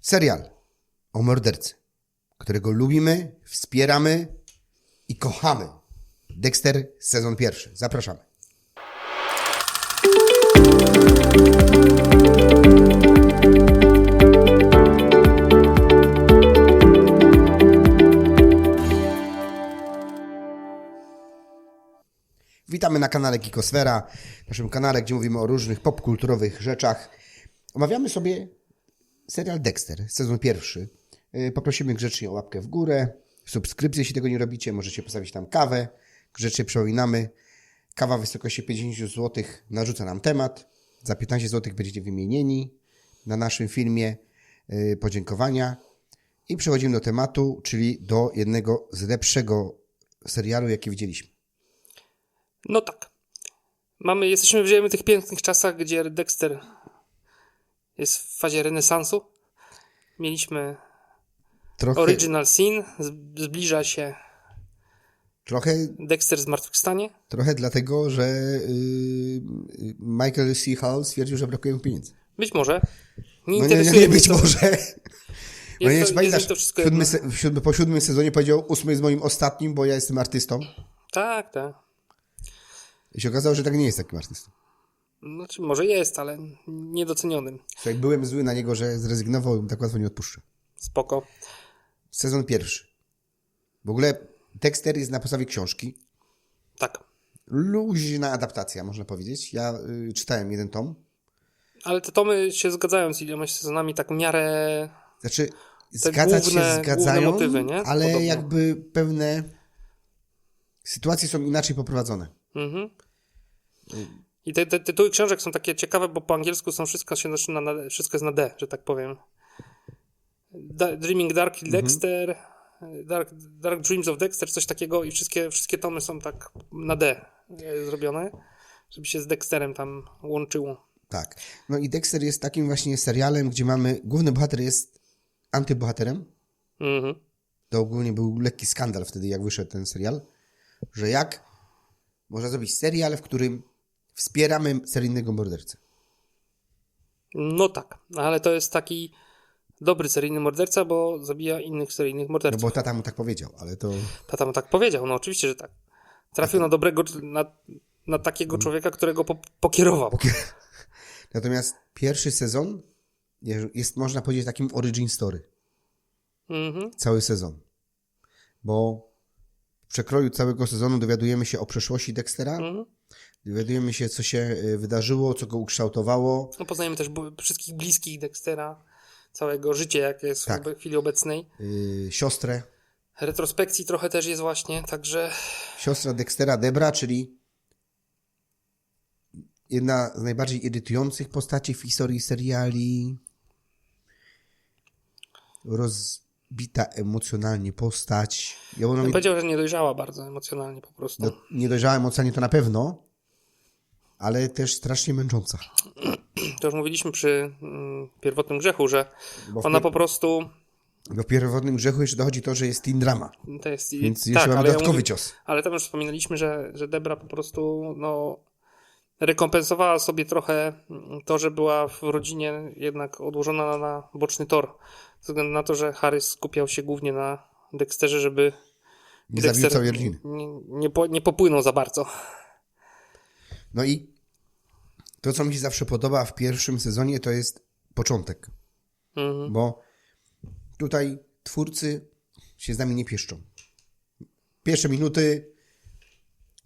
Serial o mordercy, którego lubimy, wspieramy i kochamy. Dexter, sezon pierwszy. Zapraszamy. Witamy na kanale Kikosfera, naszym kanale, gdzie mówimy o różnych popkulturowych rzeczach. Omawiamy sobie serial Dexter, sezon pierwszy. Yy, Poprosimy grzecznie o łapkę w górę, subskrypcję, jeśli tego nie robicie, możecie postawić tam kawę. Grzecznie przypominamy, kawa w wysokości 50 zł narzuca nam temat. Za 15 zł będziecie wymienieni na naszym filmie yy, podziękowania. I przechodzimy do tematu, czyli do jednego z lepszego serialu, jaki widzieliśmy. No tak. Mamy, jesteśmy w tych pięknych czasach, gdzie Dexter jest w fazie renesansu. Mieliśmy Trochę, original scene, z- zbliża się trochę Dexter zmartwychwstanie. Trochę dlatego, że yy, Michael C. Hall stwierdził, że brakuje mu pieniędzy. Być może. No Nie nie, interesuje nie, nie mnie być to. może. No nie, to- pamiętasz, mi to wszystko siódmy, se, siódmy, po siódmym sezonie powiedział, ósmy jest moim ostatnim, bo ja jestem artystą. Tak, tak. I się okazało, że tak nie jest takim artystą. Znaczy, może jest, ale niedocenionym. Słuchaj, byłem zły na niego, że zrezygnował i mu tak łatwo nie odpuszczę. Spoko. Sezon pierwszy. W ogóle Dexter jest na podstawie książki. Tak. Luźna adaptacja, można powiedzieć. Ja y, czytałem jeden tom. Ale te tomy się zgadzają z iloma sezonami tak w miarę... Znaczy, zgadzać główne- się zgadzają, motywy, nie? ale Podobno. jakby pewne sytuacje są inaczej poprowadzone. Mhm. I te, te tytuły książek są takie ciekawe, bo po angielsku są wszystko się zaczyna na, wszystko jest na D, że tak powiem. Da, Dreaming Dark Mhm. Dexter, Dark, Dark Dreams of Dexter, coś takiego i wszystkie, wszystkie tomy są tak na D e, zrobione, żeby się z Dexterem tam łączyło. Tak. No i Dexter jest takim właśnie serialem, gdzie mamy, główny bohater jest antybohaterem. Mhm. To ogólnie był lekki skandal wtedy, jak wyszedł ten serial, że jak można zrobić serial, w którym wspieramy seryjnego mordercę. No tak, ale to jest taki dobry seryjny morderca, bo zabija innych seryjnych No morderców. bo tata mu tak powiedział, ale to... Tata mu tak powiedział, no oczywiście, że tak. Trafił na dobrego, na, na takiego Mm. człowieka, którego po, pokierował. Natomiast pierwszy sezon je- jest, można powiedzieć, takim origin story. Mhm. Cały sezon. Bo w przekroju całego sezonu dowiadujemy się o przeszłości Dextera, Mhm. Dowiadujemy się, co się y, wydarzyło, co go ukształtowało. No, poznajemy też wszystkich bliskich Dextera, całego życia, jakie jest Tak. w chwili obecnej. y, siostrę, Retrospekcji trochę też jest właśnie, także siostra Dextera Debra, czyli jedna z najbardziej irytujących postaci w historii seriali. Rozbita emocjonalnie postać. Ja bym mi, powiedział, że nie dojrzała bardzo emocjonalnie po prostu. no, nie dojrzała emocjonalnie to na pewno, ale też strasznie męcząca. To już mówiliśmy przy mm, pierwotnym grzechu, że ona po prostu bo w pierwotnym grzechu jeszcze dochodzi to, że jest teen drama, to jest... więc jeszcze tak, mamy ale, ja dodatkowy mówię, cios. ale tam już wspominaliśmy, że, że Debra po prostu no, rekompensowała sobie trochę mm, to, że była w rodzinie jednak odłożona na, boczny tor. Ze względu na to, że Harry skupiał się głównie na Dexterze, żeby Nie zabił całej rodziny. nie, nie, po, nie popłynął za bardzo. No i to, co mi się zawsze podoba w pierwszym sezonie, to jest początek. Mhm. Bo tutaj twórcy się z nami nie pieszczą. Pierwsze minuty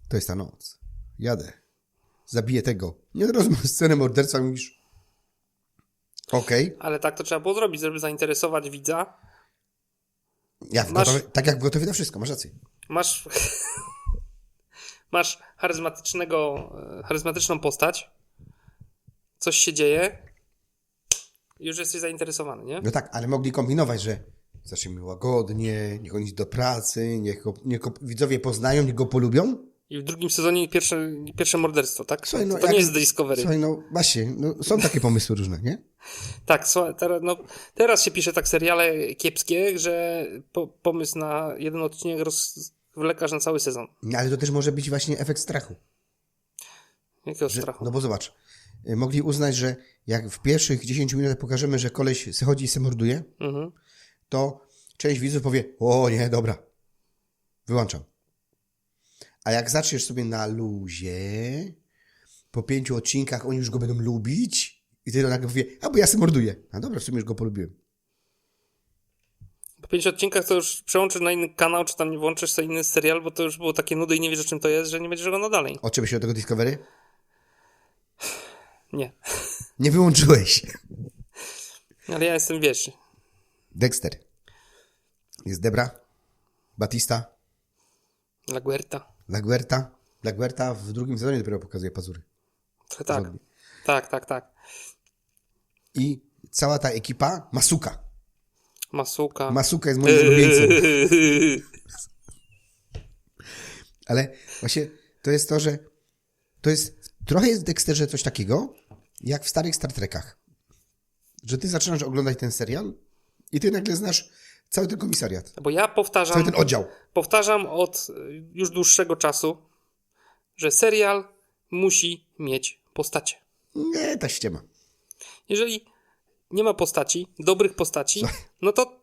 to jest ta noc. Jadę. Zabiję tego. Nie teraz masz scenę morderca mówisz okej. Ale tak to trzeba było zrobić, żeby zainteresować widza. Ja Masz- gotowy, tak jak w gotowy na wszystko, masz rację. Masz, masz charyzmatycznego, e, charyzmatyczną postać, coś się dzieje, już jesteś zainteresowany, nie? No tak, ale mogli kombinować, że zaczniemy łagodnie, niech on idzie do pracy, niech, go, niech go widzowie poznają, niech go polubią. I w drugim sezonie pierwsze, pierwsze morderstwo, tak? Słuchaj, no to jak- nie jest Discovery. Słuchaj, no właśnie, no, są takie pomysły różne, nie? Tak, słuchaj, teraz, no, teraz się pisze tak seriale kiepskie, że po, pomysł na jeden odcinek rozwlekasz na cały sezon. No, Ale to też może być właśnie efekt strachu. Jakiego Że, strachu? no bo zobacz, y, mogli uznać, że jak w pierwszych 10 minutach pokażemy, że koleś se chodzi i se morduje, Mhm. to część widzów powie, o nie, dobra, wyłączam. A jak zaczniesz sobie na luzie, po pięciu odcinkach oni już go będą lubić i ty nagle powie, a bo ja se morduję. A dobra, w sumie już go polubiłem. Po pięciu odcinkach to już przełączysz na inny kanał, czy tam nie włączysz sobie inny serial, bo to już było takie nudy i nie wiesz, czym to jest, że nie będziesz oglądał dalej. Odczepię się od tego Discovery? Nie. Nie wyłączyłeś. Ale ja jestem, wiesz, Dexter. Jest Debra, Batista, La Guerta. Laguerta. Laguerta w drugim sezonie dopiero pokazuje pazury. Tak. Tak, tak, tak. I cała ta ekipa, Masuka. Masuka. Masuka jest moim ulubieńcem. Ale właśnie to jest to, że to jest, trochę jest w Dexterze coś takiego, jak w starych Star Trekach. Że ty zaczynasz oglądać ten serial i ty nagle znasz cały ten komisariat, Bo ja powtarzam, cały ten oddział. powtarzam od y, już dłuższego czasu, że serial musi mieć postacie. Nie, ta ściema. Jeżeli nie ma postaci, dobrych postaci, no to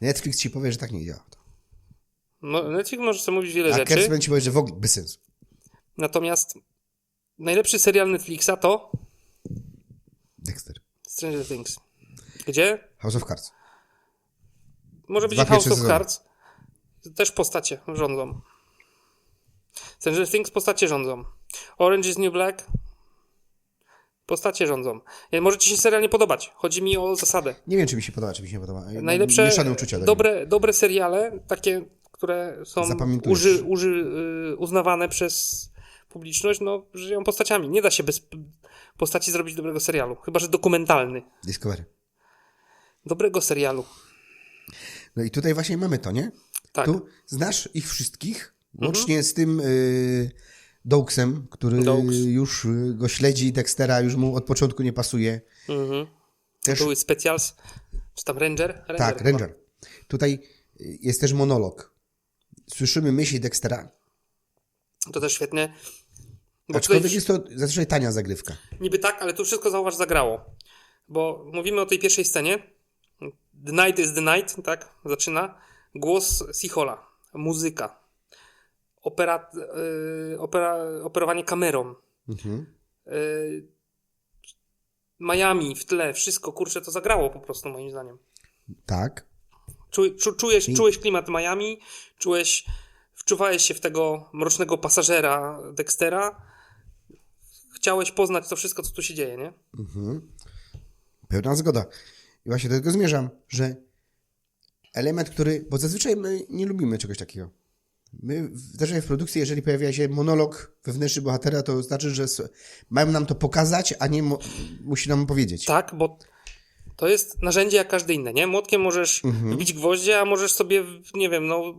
Netflix ci powie, że tak nie działa. no, Netflix może sobie mówić wiele A rzeczy, Kersman ci powie, że w ogóle bez sensu. natomiast najlepszy serial Netflixa to Dexter. Stranger Things. Gdzie? House of Cards. Może być House of. Cards. Też postacie rządzą. Stranger Things postacie rządzą. Orange is New Black postacie rządzą. E, Może ci się serial nie podobać. Chodzi mi o zasadę. Nie wiem, czy mi się podoba, czy mi się nie podoba. Najlepsze, Mieszane uczucia. do dobre, dobre seriale, takie, które są uży, uży, uznawane przez publiczność, no, żyją postaciami. Nie da się bez postaci zrobić dobrego serialu. Chyba, że dokumentalny. Discovery. Dobrego serialu. No i tutaj właśnie mamy to, nie? Tak. Mhm. Tu znasz ich wszystkich, łącznie z tym y, Dogsem, który już y, go śledzi, Dextera już mu od początku nie pasuje. Mhm. Też, Były Specials, czy tam Ranger? Ranger tak, chyba. Ranger. Tutaj y, jest też monolog. Słyszymy myśli Dextera, To też świetnie. Bo aczkolwiek tutaj jest to zazwyczaj tania zagrywka. niby tak, ale tu wszystko zauważ zagrało. Bo mówimy o tej pierwszej scenie. The night is the night, tak? Zaczyna. Głos Sichola. Muzyka. Opera, y, opera, operowanie kamerą. Mhm. Y, Miami w tle, wszystko, kurczę, to zagrało po prostu moim zdaniem. Tak. Czu, czu, czujesz, czułeś klimat Miami, czułeś, wczuwałeś się w tego mrocznego pasażera Dextera. Chciałeś poznać to wszystko, co tu się dzieje, nie? Pełna zgoda. I właśnie do tego zmierzam, że element, który. Bo zazwyczaj my nie lubimy czegoś takiego. My, w- zazwyczaj w produkcji, jeżeli pojawia się monolog wewnętrzny bohatera, to znaczy, że mają nam to pokazać, a nie musi nam powiedzieć. Tak, bo to jest narzędzie jak każde inne, nie? Młotkiem możesz wbić gwoździe, a możesz sobie, nie wiem, no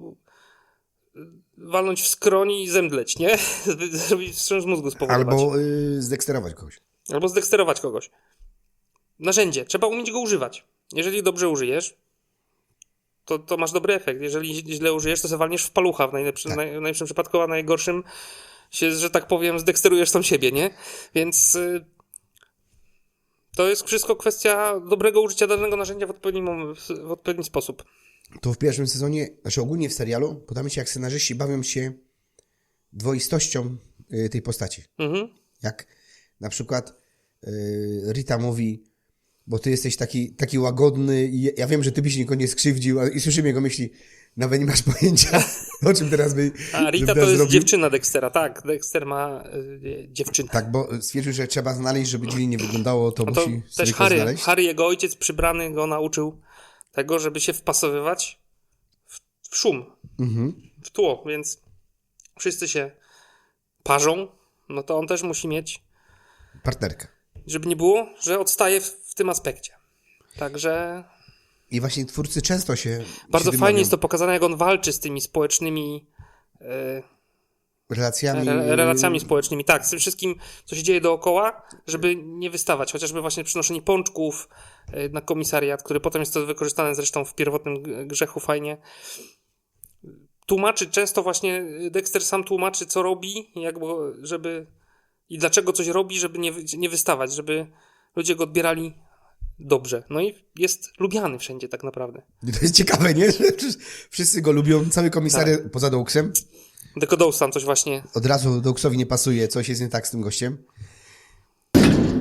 walnąć w skroni i zemdleć, nie? Zrobić wstrząs mózgu spowodować. Albo... Albo y, zdeksterować kogoś. Albo zdeksterować kogoś. Narzędzie. Trzeba umieć go używać. Jeżeli dobrze użyjesz, to, to masz dobry efekt. Jeżeli źle użyjesz, to walniesz w palucha w najlepszym, naj, w najlepszym przypadku, a najgorszym się, że tak powiem, zdeksterujesz sam siebie, nie? Więc y, to jest wszystko kwestia dobrego użycia danego narzędzia w odpowiednim, mom- w- odpowiedni sposób. To w pierwszym sezonie, znaczy ogólnie w serialu, podoba mi się, jak scenarzyści bawią się dwoistością y, tej postaci. Mhm. Jak na przykład y, Rita mówi, bo ty jesteś taki, taki łagodny i ja wiem, że ty byś nikogo nie skrzywdził, i słyszymy jego myśli, nawet nie masz pojęcia, o czym teraz by A Rita to jest zrobił. dziewczyna Dextera, tak. Dexter ma y, dziewczynę. Tak, bo stwierdził, że trzeba znaleźć, żeby dziwnie nie wyglądało, to, No to musi też Harry, znaleźć. Harry, jego ojciec przybrany, go nauczył tego, żeby się wpasowywać w, w szum, Mhm. w tło, więc wszyscy się parzą, no to on też musi mieć, Partnerkę. żeby nie było, że odstaje w tym aspekcie. Także I właśnie twórcy często się bardzo się fajnie jest to pokazane, jak on walczy z tymi społecznymi e, relacjami. re, relacjami społecznymi. Tak, z tym wszystkim, co się dzieje dookoła, żeby nie wystawać. Chociażby właśnie przynoszenie pączków e, na komisariat, który potem jest to wykorzystane zresztą w pierwotnym grzechu fajnie. Tłumaczy często właśnie, Dexter sam tłumaczy, co robi, jakby, żeby i dlaczego coś robi, żeby nie, nie wystawać, żeby ludzie go odbierali dobrze. No i jest lubiany wszędzie tak naprawdę. To jest ciekawe, nie? Wszyscy go lubią, cały komisariat Tak. poza Dołksem. Tylko Dawes tam coś właśnie Od razu Dołksowi nie pasuje, coś jest nie tak z tym gościem.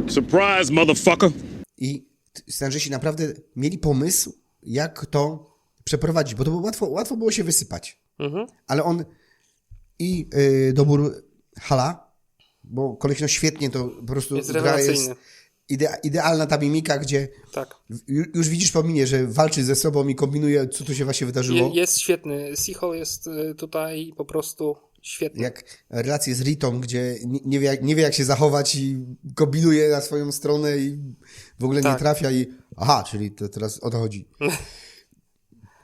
Surprise, motherfucker. I scenarzyści naprawdę mieli pomysł, jak to przeprowadzić, bo to było łatwo, łatwo było się wysypać. Mhm. Ale on i y, dobór Hala, bo koleś no świetnie to po prostu Jest gra rewelacyjny. Idea, idealna ta mimika, gdzie Tak. ju- już widzisz po minie, że walczy ze sobą i kombinuje, co tu się właśnie wydarzyło. Je, jest świetny. Seahol jest y, tutaj po prostu świetny. Jak relacje z Ritą, gdzie nie, nie, wie, jak, nie wie jak się zachować i kombinuje na swoją stronę i w ogóle nie Tak. trafia i aha, czyli to teraz o to chodzi.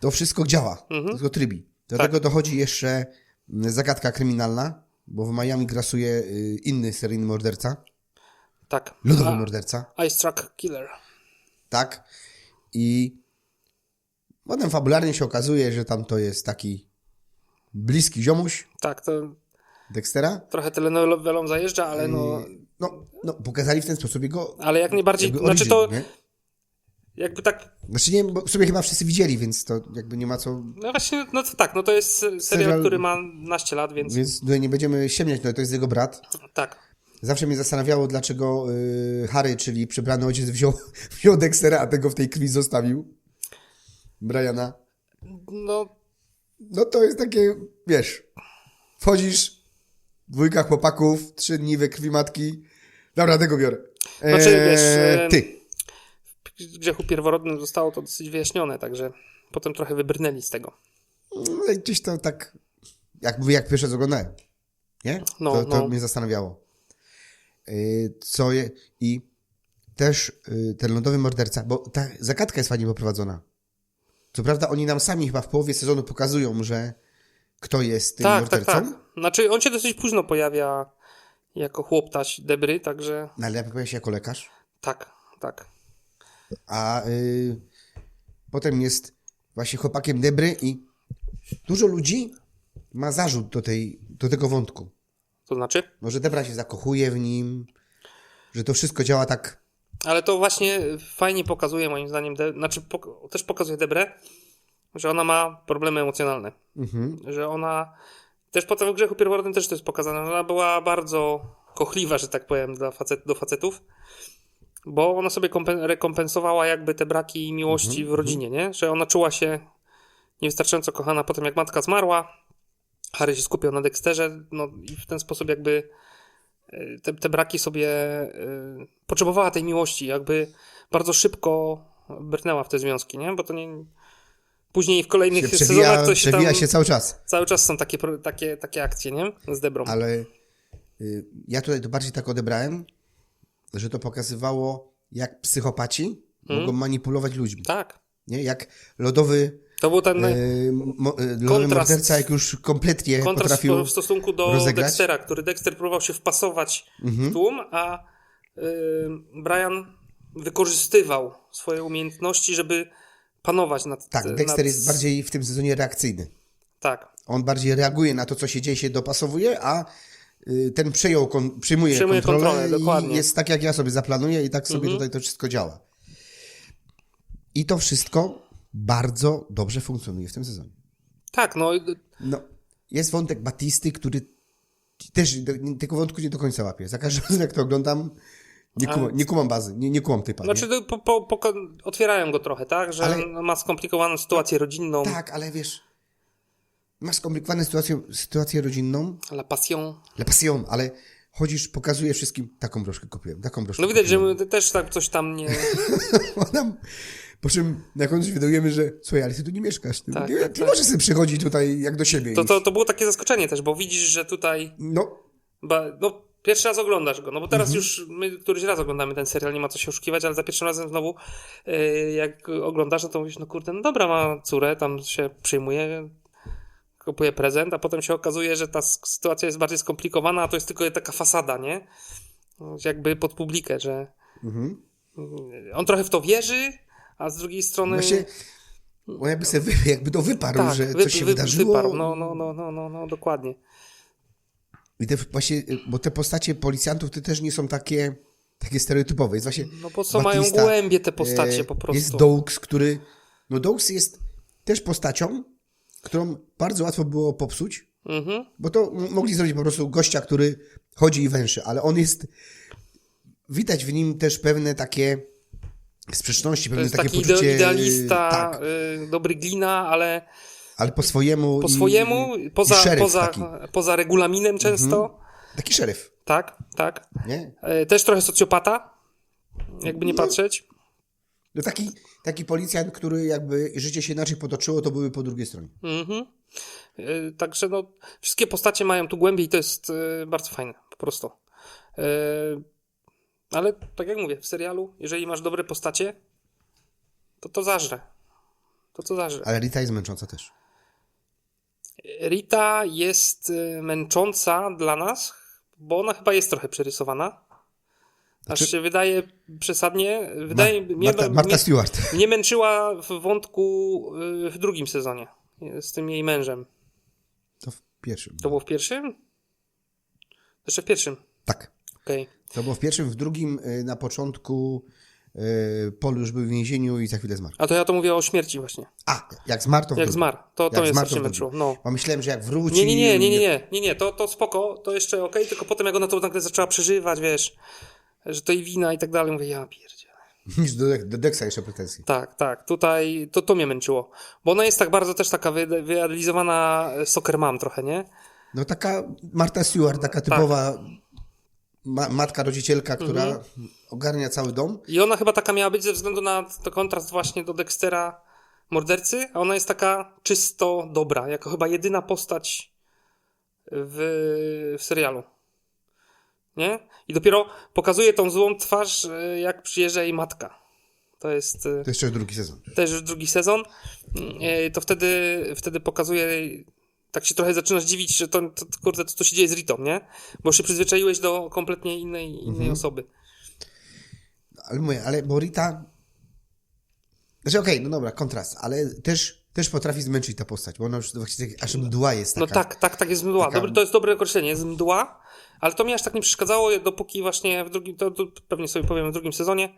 To wszystko działa, to wszystko trybi. Do Tak. tego dochodzi jeszcze mm, zagadka kryminalna, bo w Miami grasuje y, inny seryjny morderca, Tak. lodowy A- morderca, Ice Truck Killer. tak? I potem fabularnie się okazuje, że tam to jest taki bliski ziomuś Tak, to Dextera. trochę telenowelą zajeżdża, ale no... No, no, pokazali w ten sposób jego Ale jak najbardziej... jakby Znaczy origin, to nie? jakby tak... Znaczy nie, bo sobie chyba wszyscy widzieli, więc to jakby nie ma co, No właśnie, no to tak, no to jest serial, Serial- który ma naście lat, więc więc tutaj nie będziemy ściemniać, no to jest jego brat. tak. Zawsze mnie zastanawiało, dlaczego y, Harry, czyli przybrany ojciec wziął, wziął Dextera, a tego w tej krwi zostawił. Briana. No No to jest takie, wiesz, wchodzisz, dwójka chłopaków, trzy dni we krwi matki, dobra, tego biorę. Znaczy, wiesz, e, ty. w grzechu pierworodnym zostało to dosyć wyjaśnione, także potem trochę wybrnęli z tego. No i gdzieś to tak, jak mówię, jak pierwsze oglądałem, nie? No, to, to no. mnie zastanawiało. Yy, Co je... I też yy, ten lądowy morderca, bo ta zagadka jest fajnie poprowadzona. Co prawda oni nam sami chyba w połowie sezonu pokazują, że kto jest tym Tak, tak, mordercą. tak. Znaczy on się dosyć późno pojawia jako chłoptać Debry, także No, ale pojawia się jako lekarz. tak, tak. A yy, potem jest właśnie chłopakiem Debry i dużo ludzi ma zarzut do, tej, do tego wątku. To znaczy? No, że Debra się zakochuje w nim, że to wszystko działa tak Ale to właśnie fajnie pokazuje moim zdaniem, de- znaczy pok- też pokazuje Debrę, że ona ma problemy emocjonalne. Mhm. Że ona, też potem w grzechu pierworodnym też to jest pokazane, że ona była bardzo kochliwa, że tak powiem, dla facet, do facetów, bo ona sobie kompen- rekompensowała jakby te braki miłości w rodzinie, nie? Że ona czuła się niewystarczająco kochana potem jak matka zmarła, Harry się skupiał na Dexterze, no i w ten sposób jakby e, te, te braki sobie e, potrzebowała tej miłości, jakby bardzo szybko brnęła w te związki, nie? Bo to nie... Później w kolejnych się sezonach przewija, to się przewija tam... się cały czas. Cały czas są takie, takie, takie akcje, nie? Z Debrą. Ale y, ja tutaj to bardziej tak odebrałem, że to pokazywało, jak psychopaci mogą manipulować ludźmi. Tak. Nie? Jak lodowy, To był ten y, lodowy Kontrast. morderca, jak już kompletnie kontrast potrafił... w stosunku do rozegrać? Mhm. Dextera, który Dexter próbował się wpasować w tłum, a y, Brian wykorzystywał swoje umiejętności, żeby panować nad Tak, nad... Dexter jest bardziej w tym sezonie reakcyjny. Tak. On bardziej reaguje na to, co się dzieje, się dopasowuje, a y, ten przejął, kon, przyjmuje, Przyjmuje kontrolę, kontrolę, dokładnie. i jest tak, jak ja sobie zaplanuję i tak sobie Mhm. tutaj to wszystko działa. I to wszystko bardzo dobrze funkcjonuje w tym sezonie. Tak, no No, jest wątek Batisty, który też tego wątku nie do końca łapie. Za każdym razem, jak to oglądam, nie, kuma, nie kumam bazy, nie, nie kumam typa. znaczy nie? to po, po, po, otwierają go trochę, tak? Że Ale- ma skomplikowaną sytuację rodzinną. Tak, ale wiesz, masz skomplikowaną sytuację, sytuację rodzinną, La passion. le passion, ale chodzisz, pokazujesz wszystkim, taką broszkę kupiłem, taką broszkę No widać, że kupiłem. my też tak coś tam nie... po czym na końcu się dowiadujemy, że słuchaj, ale ty tu nie mieszkasz, ty, Tak, nie, tak, ty tak. możesz sobie przychodzić tutaj jak do siebie. To, to, to było takie zaskoczenie też, bo widzisz, że tutaj No, Ba, no, pierwszy raz oglądasz go, no bo teraz Mhm. już my któryś raz oglądamy ten serial, nie ma co się oszukiwać, ale za pierwszym razem znowu yy, jak oglądasz, no to mówisz, no kurde, no dobra, ma córę, tam się przyjmuje, kupuje prezent, a potem się okazuje, że ta sytuacja jest bardziej skomplikowana, a to jest tylko taka fasada, nie? Jakby pod publikę, że Mhm. on trochę w to wierzy, a z drugiej strony... właśnie, on jakby, sobie, wy- jakby to wyparł, że wy- coś się wy- wydarzyło. Wyparł. No, no, no, no, no, no, dokładnie. I te właśnie, bo te postacie policjantów to też nie są takie, takie stereotypowe. Jest właśnie No bo co mają Batista, głębie te postacie e, po prostu. Jest Doux, który... No Doux jest też postacią, którą bardzo łatwo było popsuć, Mhm. bo to mogli zrobić po prostu gościa, który chodzi i węszy, ale on jest... Widać w nim też pewne takie sprzeczności, pewne jest takie taki poczucie... ide- idealista, Tak, y, dobry glina, ale ale po swojemu... po i- swojemu, i poza, szeryf poza, taki. Mhm. poza regulaminem często. Taki szeryf, Tak, tak. nie? E, Też trochę socjopata, jakby nie No. patrzeć. No taki, taki policjant, który jakby życie się inaczej potoczyło, to były po drugiej stronie. Mhm. E, Także no, wszystkie postacie mają tu głębiej i to jest e, bardzo fajne, po prostu. Ale tak jak mówię, w serialu, jeżeli masz dobre postacie, to to zażre. To co zażre. Ale Rita jest męcząca też. Rita jest e, męcząca dla nas, bo ona chyba jest trochę przerysowana. Aż Znaczy- się wydaje przesadnie. Wydaje Ma- mnie, Marta, Marta mnie, Stewart. mnie męczyła w wątku y, w drugim sezonie y, z tym jej mężem. To w pierwszym. To było w pierwszym? Jeszcze w pierwszym. Tak. Okej. To było w pierwszym, w drugim y, na początku y, Paul już był w więzieniu i za chwilę zmarł. A to ja to mówię o śmierci właśnie. A, jak zmarł, to Jak zmarł. To, to mnie strasznie męczyło. No. Bo myślałem, że jak wróci... Nie, nie, nie, nie, nie, nie, nie, nie, to, to spoko, to jeszcze okej, tylko potem jak ona to nagle zaczęła przeżywać, wiesz, że to jej wina i tak dalej, mówię, ja pierdzielę. Niż do, do Dexa jeszcze pretensje. Tak, tak, tutaj to, to mnie męczyło. Bo ona jest tak bardzo też taka wy, wyidealizowana soccer mom trochę, nie? No taka Marta Stewart, taka Tak. Ma, matka, rodzicielka, która Mhm. ogarnia cały dom. I ona chyba taka miała być ze względu na to kontrast właśnie do Dextera mordercy, a ona jest taka czysto dobra, jako chyba jedyna postać w, w serialu. Nie? I dopiero pokazuje tą złą twarz, e, jak przyjeżdża jej matka. To jest e, To jeszcze drugi sezon. też już drugi sezon. E, To wtedy, wtedy pokazuje, tak się trochę zaczynasz dziwić, że to, to kurde, co tu się dzieje z Ritą, nie? Bo się przyzwyczaiłeś do kompletnie innej, innej Mhm. osoby. Ale mówię, ale bo Rita... Znaczy okej, no dobra, kontrast, ale też, też potrafi zmęczyć ta postać, bo ona już właśnie tak, aż mdła jest No taka. tak, tak, tak jest mdła. taka- Dobry, to jest dobre określenie, jest mdła, ale to mi aż tak nie przeszkadzało, dopóki właśnie w drugim, to, to pewnie sobie powiem w drugim sezonie,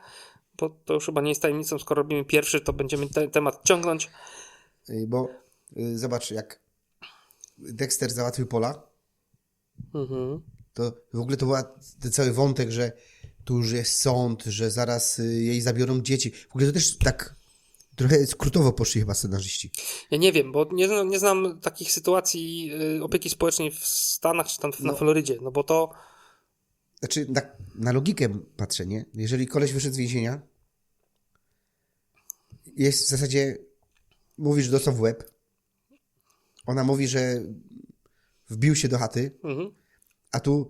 bo to już chyba nie jest tajemnicą, skoro robimy pierwszy, to będziemy ten temat ciągnąć. Y, Bo y, zobacz, jak Dexter załatwił Pola, Mhm. to w ogóle to był ten cały wątek, że tu już jest sąd, że zaraz y, jej zabiorą dzieci. W ogóle to też tak trochę skrótowo poszli chyba scenarzyści. Ja nie wiem, bo nie, znam- nie znam takich sytuacji y, opieki społecznej w Stanach czy tam w- na No. Florydzie, no bo to Znaczy, na, na logikę patrzę, nie? Jeżeli koleś wyszedł z więzienia, jest w zasadzie, mówisz, że dostał w łeb, ona mówi, że wbił się do chaty, mhm. a tu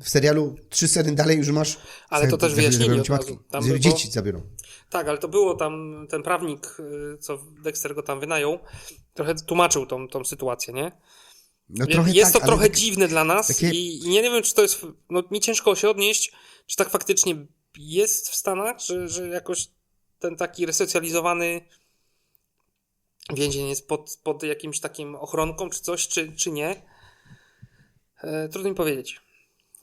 w serialu trzy sceny dalej już masz... Ale to też wyjaśnili. Tam było- Dzieci zabiorą. Tak, ale to było tam, ten prawnik, y, co Dexter go tam wynajął, trochę tłumaczył tą, tą sytuację, nie? No trochę jest tak, to trochę tak- dziwne dla nas takie- i, i ja nie wiem, czy to jest, no mi ciężko się odnieść, czy tak faktycznie jest w Stanach, że, że jakoś ten taki resocjalizowany więzień jest pod, pod jakimś takim ochronką, czy coś, czy, czy nie. E, trudno mi powiedzieć.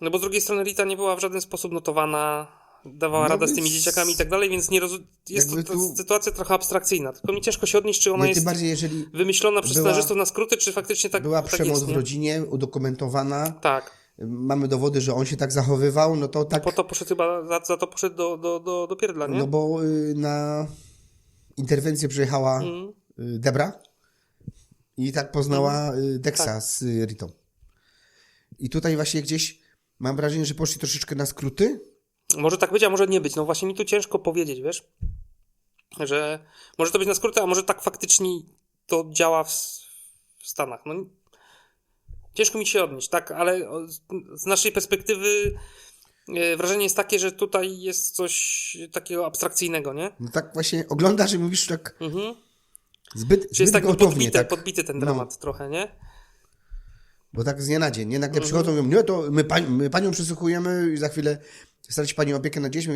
No bo z drugiej strony Rita nie była w żaden sposób notowana, dawała No radę z tymi dzieciakami i tak dalej, więc nie roz... jest to tu- sytuacja trochę abstrakcyjna. Tylko mi ciężko się odnieść, czy ona jest bardziej, wymyślona przez była- scenarzystów na skróty, czy faktycznie tak, była tak przemoc jest, w nie? rodzinie, udokumentowana, Tak. mamy dowody, że on się tak zachowywał, no to tak... Po to poszedł chyba, za, za to poszedł do, do, do, do pierdla, nie? No bo y, na interwencję przyjechała Mm. Y, Debra i tak poznała y, Dexa Tak. z y, Ritą. I tutaj właśnie gdzieś mam wrażenie, że poszli troszeczkę na skróty. Może tak być, a może nie być. No właśnie mi tu ciężko powiedzieć, wiesz? Że może to być na skróty, a może tak faktycznie to działa w, w Stanach. No, ciężko mi się odnieść, tak? Ale z- naszej perspektywy wrażenie jest takie, że tutaj jest coś takiego abstrakcyjnego, nie? No tak właśnie oglądasz i mówisz tak Mhm. Zbyt, Czy jest zbyt tak podbity, tak, podbity ten No. dramat trochę, nie? bo tak z dnia na dzień, nie? Nagle Mhm. przychodzą i mówią, nie, to my, pań, my panią przysłuchujemy i za chwilę straci pani opiekę nad dziećmi.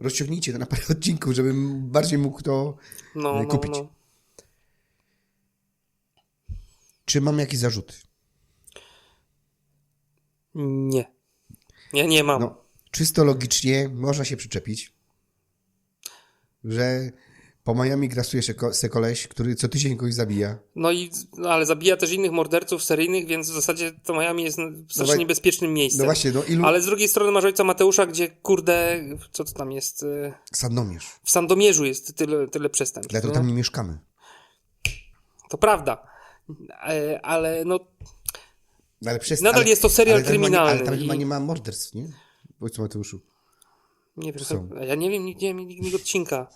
Rozciągnijcie to na parę odcinków, żebym bardziej mógł to No, y, no, kupić. no. Czy mam jakieś zarzuty? Nie. Nie, nie mam. No, czysto logicznie można się przyczepić, że po Miami grasuje się ko- se koleś, który co tydzień kogoś zabija. No i, no ale zabija też innych morderców seryjnych, więc w zasadzie to Miami jest strasznie wa- niebezpiecznym miejscem. No właśnie, no ilu... Ale z drugiej strony masz ojca Mateusza, gdzie kurde, co to tam jest? y, Sandomierz. W Sandomierzu jest tyle, tyle przestępstw. Dlatego nie? tam nie mieszkamy. To prawda. E, Ale no, No, ale przez, Nadal ale, jest to serial ale tam chyba nie- kryminalny Ale tam i- chyba nie ma morderstw, nie? Ojcu Mateuszu. nie wiem, ja nie wiem, nie wiem nigdy odcinka.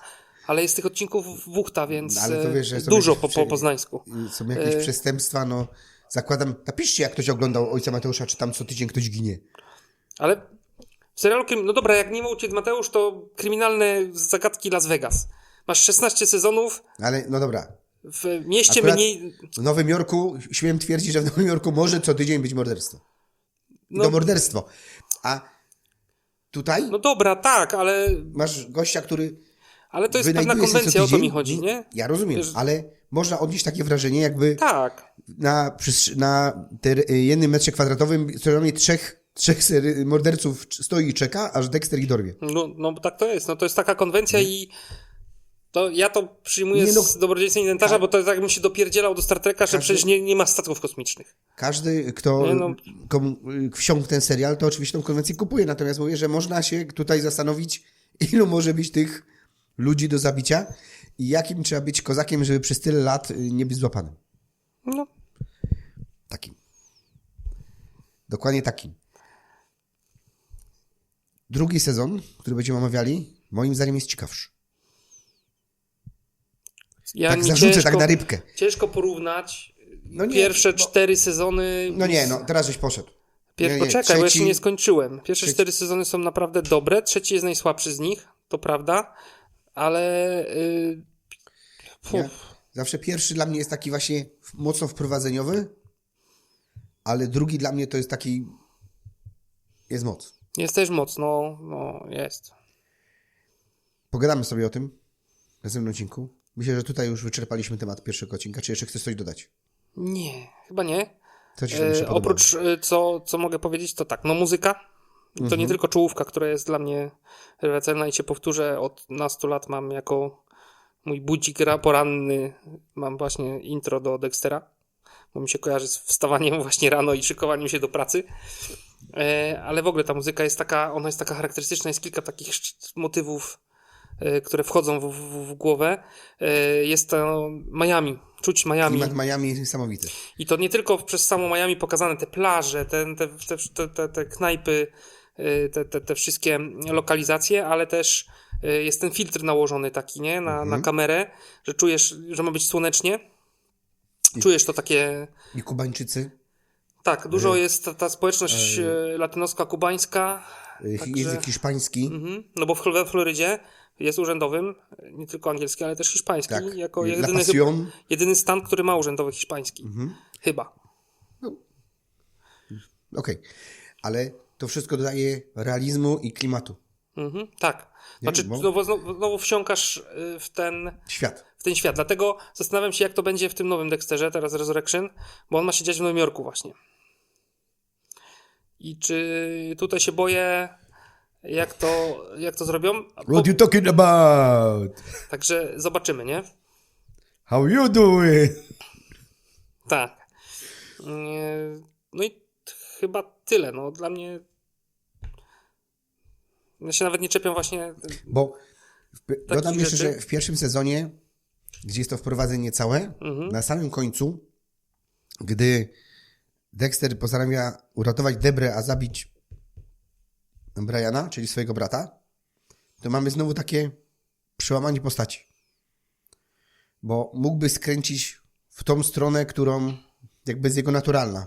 Ale jest tych odcinków wuchta, więc No, e, wiesz, dużo jakieś po, po poznańsku. Są jakieś E. przestępstwa, no zakładam... Napiszcie, jak ktoś oglądał Ojca Mateusza, czy tam co tydzień ktoś ginie. Ale w serialu, no dobra, jak nie ma Uciec Mateusz, to kryminalne zagadki Las Vegas. Masz 16 sezonów, Ale no dobra, w mieście Akurat- mniej... w Nowym Jorku, śmiem twierdzić, że w Nowym Jorku może co tydzień być morderstwo. No- to morderstwo. A tutaj No dobra, tak, ale, masz gościa, który ale to jest pewna konwencja, o to mi chodzi, nie? Ja rozumiem, Wiesz- ale można odnieść takie wrażenie, jakby Tak. na, na jednym metrze kwadratowym co najmniej trzech, trzech morderców stoi i czeka, aż Dexter ich dorwie. No, no tak to jest. No to jest taka konwencja i to ja to przyjmuję Nie no- z dobrodziejstwem inwentarza, bo to jest jakbym się dopierdzielał do Star Treka, że Każdy- przecież nie, nie ma statków kosmicznych. Każdy, kto Nie no. komu wsiąkł ten serial, to oczywiście tą konwencję kupuje. Natomiast mówię, że można się tutaj zastanowić, ilu może być tych ludzi do zabicia i jakim trzeba być kozakiem, żeby przez tyle lat y, nie być złapanym. No, Takim. Dokładnie takim. Drugi sezon, który będziemy omawiali, moim zdaniem jest ciekawszy. ja tak zarzucę, ciężko, tak na rybkę. Ciężko porównać No nie, pierwsze bo- cztery sezony. No nie, no teraz żeś poszedł. Pier... nie, nie, Poczekaj, bo jeszcze trzeci- nie skończyłem. Pierwsze trzeci- cztery sezony są naprawdę dobre, trzeci jest najsłabszy z nich, to prawda, ale... Yy... Zawsze pierwszy dla mnie jest taki właśnie mocno wprowadzeniowy, ale drugi dla mnie to jest taki. Jest moc. Jest też mocno, no jest. Pogadamy sobie o tym w następnym odcinku. Myślę, że tutaj już wyczerpaliśmy temat pierwszego odcinka. Czy jeszcze chcesz coś dodać? Nie, chyba nie. Co ci się E, oprócz e, co, co mogę powiedzieć, to tak, no muzyka. To Mhm. nie tylko czołówka, która jest dla mnie rewelacyjna i się powtórzę, od nastu lat mam jako mój budzik ra- poranny, mam właśnie intro do Dextera, bo mi się kojarzy z wstawaniem właśnie rano i szykowaniem się do pracy. E, ale w ogóle ta muzyka jest taka, ona jest taka charakterystyczna, jest kilka takich motywów, e, które wchodzą w, w, w głowę. E, jest to Miami, czuć Miami. Klimat Miami jest niesamowity. I to nie tylko przez samo Miami pokazane te plaże, te, te, te, te, knajpy, te, te, te wszystkie lokalizacje, ale też y, jest ten filtr nałożony taki, nie? Na, Mhm. na kamerę, że czujesz, że ma być słonecznie. Czujesz to takie. I Kubańczycy, Tak, dużo jest ta, ta społeczność y, latynoska-kubańska. y, Także- język hiszpański. Mhm. No bo w, we Florydzie jest urzędowym, nie tylko angielski, ale też hiszpański. Tak. Jako jedyny, jedyny stan, który ma urzędowy hiszpański. Mhm. Chyba. Okej. Ale to wszystko dodaje realizmu i klimatu. Mhm, tak. Znaczy, bo- znowu, znowu, znowu wsiąkasz y, w ten, Świat. w ten świat. Dlatego zastanawiam się, jak to będzie w tym nowym Dexterze, teraz Resurrection, bo on ma się dziać w Nowym Jorku właśnie. I czy tutaj się boję, jak to, jak to zrobią? Bo, What you talking about? także zobaczymy, nie? How you doing? Tak. Nie, No i chyba tyle. No, dla mnie. Ja się nawet nie czepią właśnie. Bo w, dodam jeszcze, że w pierwszym sezonie, gdzie jest to wprowadzenie całe, Mhm. na samym końcu, gdy Dexter postanawia uratować Debrę, a zabić Briana, czyli swojego brata, to mamy znowu takie przełamanie postaci. Bo mógłby skręcić w tą stronę, którą jakby jest jego naturalna.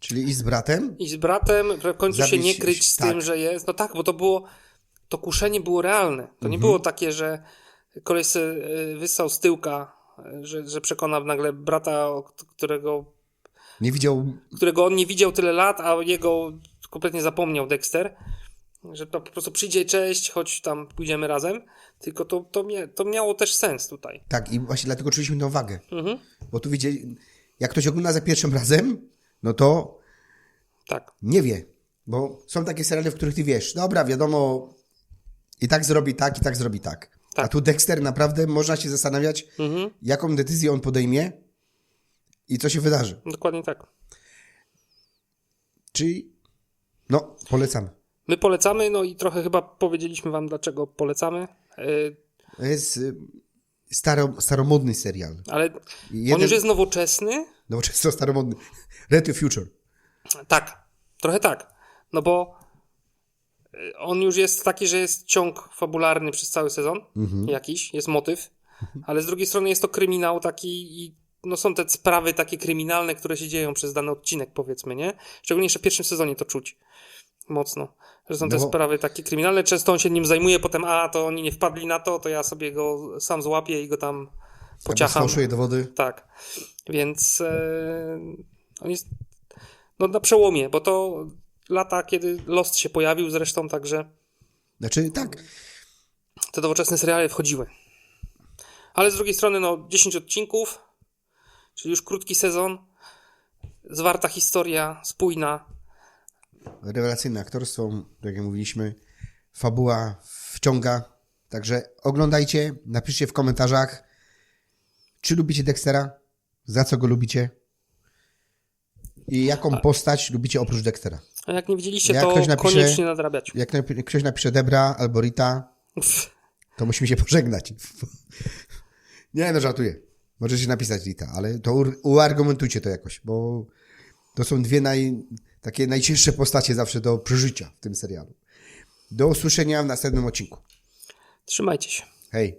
Czyli iść z bratem, I z bratem w końcu się Zabić- nie kryć z tak. tym, że jest. No tak, bo to było. To kuszenie było realne. To nie było takie, że koleś se, y, wyssał z tyłka, y, że, że przekona nagle brata, którego, nie widział którego on nie widział tyle lat, a jego kompletnie zapomniał Dexter. Że to po prostu przyjdzie, cześć, choć tam pójdziemy razem. Tylko to, to, mia, to miało też sens tutaj. Tak, i właśnie dlatego czuliśmy tę wagę. Mhm. Bo tu widzieli, jak ktoś ogląda za pierwszym razem, no to Tak. Nie wie, bo są takie seriale, w których ty wiesz, dobra, wiadomo, i tak zrobi tak, i tak zrobi tak. Tak. A tu Dexter naprawdę można się zastanawiać, Mhm. jaką decyzję on podejmie i co się wydarzy. Dokładnie tak. Czyli, no, polecamy. My polecamy, no i trochę chyba powiedzieliśmy wam, dlaczego polecamy, yy, To jest y, staro, staromodny serial. ale Jeden- on już jest nowoczesny. Nowoczesno staromodny. To Future. Tak, trochę tak. No bo y, on już jest taki, że jest ciąg fabularny przez cały sezon, jakiś, jest motyw, ale z drugiej strony jest to kryminał taki i no są te sprawy takie kryminalne, które się dzieją przez dany odcinek, powiedzmy, nie? Szczególnie jeszcze w pierwszym sezonie to czuć mocno, że są te No bo- sprawy takie kryminalne, często on się nim zajmuje, potem a, to oni nie wpadli na to, to ja sobie go sam złapię i go tam Pociacham. sfałszuje dowody. Tak. Więc e, on jest no, na przełomie, bo to lata, kiedy Lost się pojawił zresztą, także Znaczy, tak, te nowoczesne seriale wchodziły. Ale z drugiej strony, no 10 odcinków, czyli już krótki sezon, zwarta historia, spójna. rewelacyjne aktorstwo, tak jak mówiliśmy, fabuła wciąga. Także oglądajcie, napiszcie w komentarzach, czy lubicie Dextera, za co go lubicie i jaką postać lubicie oprócz Dextera. A jak nie widzieliście, Jak to ktoś napisze- koniecznie nadrabiać. Jak ktoś napisze Debra albo Rita, to musimy się pożegnać. Nie, no żartuję. Możecie napisać Rita, ale to uargumentujcie to jakoś, bo to są dwie naj, takie najcięższe postacie zawsze do przeżycia w tym serialu. Do usłyszenia w następnym odcinku. Trzymajcie się. Hej!